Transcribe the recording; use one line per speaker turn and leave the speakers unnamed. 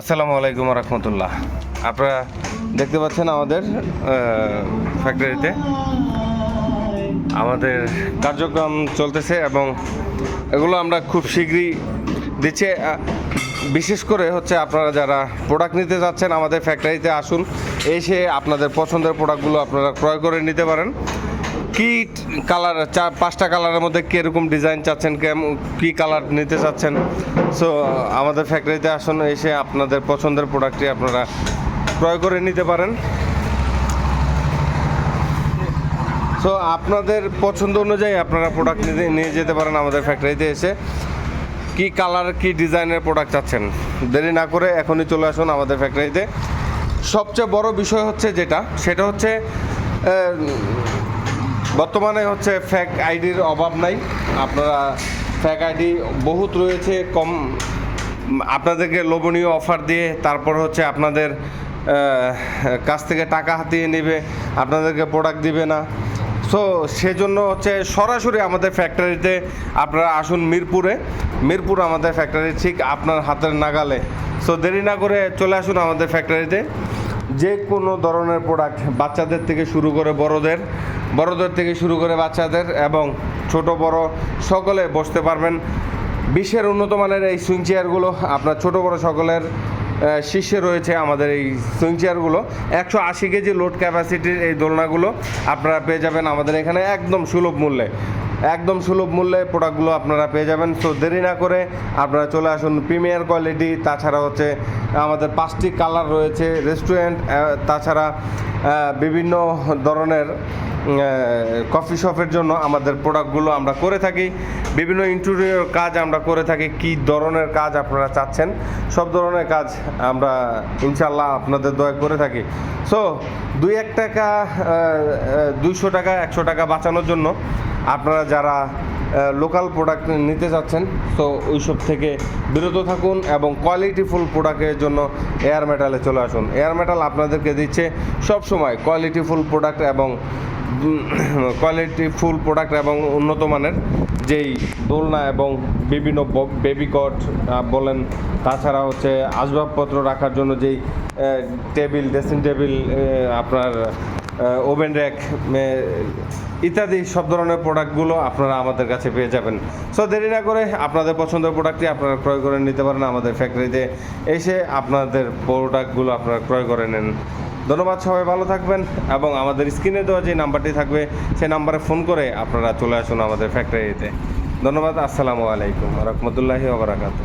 আসসালামু আলাইকুম রহমতুল্লাহ। আপনারা দেখতে পাচ্ছেন আমাদের ফ্যাক্টরিতে আমাদের কার্যক্রম চলতেছে এবং এগুলো আমরা খুব শীঘ্রই দিচ্ছে। বিশেষ করে হচ্ছে আপনারা যারা প্রোডাক্ট নিতে যাচ্ছেন আমাদের ফ্যাক্টরিতে আসুন, এসে আপনাদের পছন্দের প্রোডাক্টগুলো আপনারা ক্রয় করে নিতে পারেন। কি কালার চা পাঁচটা কালারের মধ্যে কীরকম ডিজাইন চাচ্ছেন কেমন কী কালার নিতে চাচ্ছেন? সো আমাদের ফ্যাক্টরিতে আসুন, এসে আপনাদের পছন্দের প্রোডাক্টটি আপনারা ক্রয় করে নিতে পারেন। সো আপনাদের পছন্দ অনুযায়ী আপনারা প্রোডাক্ট নিয়ে যেতে পারেন আমাদের ফ্যাক্টরিতে এসে। কি কালার কি ডিজাইনের প্রোডাক্ট চাচ্ছেন? দেরি না করে এখনই চলে আসুন আমাদের ফ্যাক্টরিতে সবচেয়ে বড় বিষয় হচ্ছে যেটা, সেটা হচ্ছে বর্তমানে হচ্ছে ফ্যাক আইডির অভাব নাই। আপনারা ফ্যাক আইডি বহুত রয়েছে, কম, আপনাদেরকে লোভনীয় অফার দিয়ে তারপর হচ্ছে আপনাদের কাছ থেকে টাকা হাতিয়ে নেবে, আপনাদেরকে প্রোডাক্ট দিবে না। সো সেজন্য হচ্ছে সরাসরি আমাদের ফ্যাক্টরিতে আপনারা আসুন মিরপুরে। মিরপুর আমাদের ফ্যাক্টরি ঠিক আপনার হাতের নাগালে। সো দেরি না করে চলে আসুন আমাদের ফ্যাক্টরিতে যে কোনো ধরনের প্রোডাক্ট বাচ্চাদের থেকে শুরু করে বড়দের বড়দের থেকে শুরু করে বাচ্চাদের এবং ছোট বড় সকলে বসতে পারবেন। বিশ্বের উন্নত মানের এই সুইং চেয়ারগুলো, আপনার ছোট বড় সকলের শীর্ষে রয়েছে আমাদের এই সুইং চেয়ারগুলো। একশো আশি কেজি লোড ক্যাপাসিটির এই দোলনাগুলো আপনারা পেয়ে যাবেন আমাদের এখানে একদম সুলভ মূল্যে। একদম সুলভ মূল্যে প্রোডাক্টগুলো আপনারা পেয়ে যাবেন। সো দেরি না করে আপনারা চলে আসুন প্রিমিয়ার কোয়ালিটি, তাছাড়া হচ্ছে আমাদের পাঁচটি কালার রয়েছে রেস্টুরেন্ট তাছাড়া বিভিন্ন ধরনের কফি শপের জন্য আমাদের প্রোডাক্টগুলো আমরা করে থাকি। বিভিন্ন ইন্টেরিয়র কাজ আমরা করে থাকি, কি ধরনের কাজ আপনারা চাচ্ছেন, সব ধরনের কাজ আমরা ইনশাল্লাহ আপনাদের দয়া করে থাকি। সো দুই এক টাকা দুইশো টাকা, একশো টাকা বাঁচানোর জন্য আপনারা যারা লোকাল প্রোডাক্ট নিতে চাচ্ছেন তো ওইসব থেকে বিরত থাকুন এবং কোয়ালিটিফুল প্রোডাক্টের জন্য এয়ার মেটালে চলে আসুন। এয়ার মেটাল আপনাদেরকে দিচ্ছে সব সময় কোয়ালিটিফুল প্রোডাক্ট এবং কোয়ালিটি ফুল প্রোডাক্ট এবং উন্নত মানের যেই দোলনা এবং বিভিন্ন বেবি কট বলেন, তাছাড়া হচ্ছে আসবাবপত্র রাখার জন্য যেই টেবিল ড্রেসিং টেবিল আপনার ওভেন র্যাক ইত্যাদি সব ধরনের প্রোডাক্টগুলো আপনারা আমাদের কাছে পেয়ে যাবেন। সো দেরি না করে আপনাদের পছন্দের প্রোডাক্টটি আপনারা ক্রয় করে নিতে পারেন আমাদের ফ্যাক্টরিতে এসে আপনাদের প্রোডাক্টগুলো আপনারা ক্রয় করে নেন। ধন্যবাদ সবাই, ভালো থাকবেন এবং আমাদের স্ক্রিনে দেওয়া যে নাম্বারটি থাকবে, সেই নাম্বারে ফোন করে আপনারা চলে আসুন আমাদের ফ্যাক্টরিতে ধন্যবাদ, আসসালামু আলাইকুম রহমতুল্লাহি ওবরাকাতু